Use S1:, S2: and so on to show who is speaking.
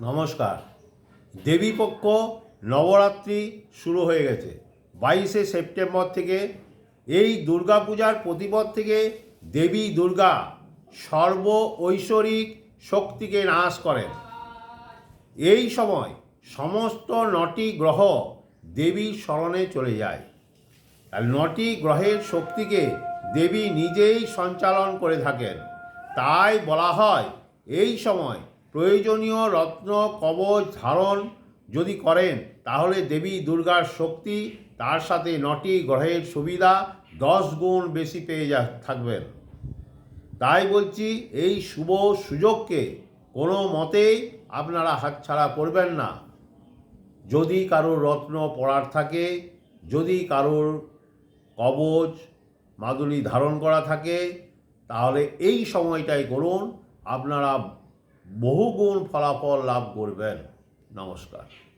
S1: নমস্কার। দেবীপক্ষ নবরাত্রি শুরু হয়ে গেছে। বাইশে সেপ্টেম্বর থেকে এই দুর্গাপূজার প্রতিপদ থেকে দেবী দুর্গা সর্ব ঐশ্বরিক শক্তিকে নাশ করেন। এই সময় সমস্ত নটি গ্রহ দেবীর স্মরণে চলে যায়। আর নটি গ্রহের শক্তিকে দেবী নিজেই সঞ্চালন করে থাকেন। তাই বলা হয়, এই সময় প্রয়োজনীয় রত্ন কবচ ধারণ যদি করেন, তাহলে দেবী দুর্গার শক্তি, তার সাথে নটি গ্রহের সুবিধা দশ গুণ বেশি পেয়ে যা, থাকবেন। তাই বলছি, এই শুভ সুযোগকে কোনো মতেই আপনারা হাতছাড়া করবেন না। যদি কারোর রত্ন পড়ার থাকে, যদি কারোর কবচ মাদুলি ধারণ করা থাকে, তাহলে এই সময়টাই করুন। আপনারা বহুগুণ ফলাফল লাভ করবেন। নমস্কার।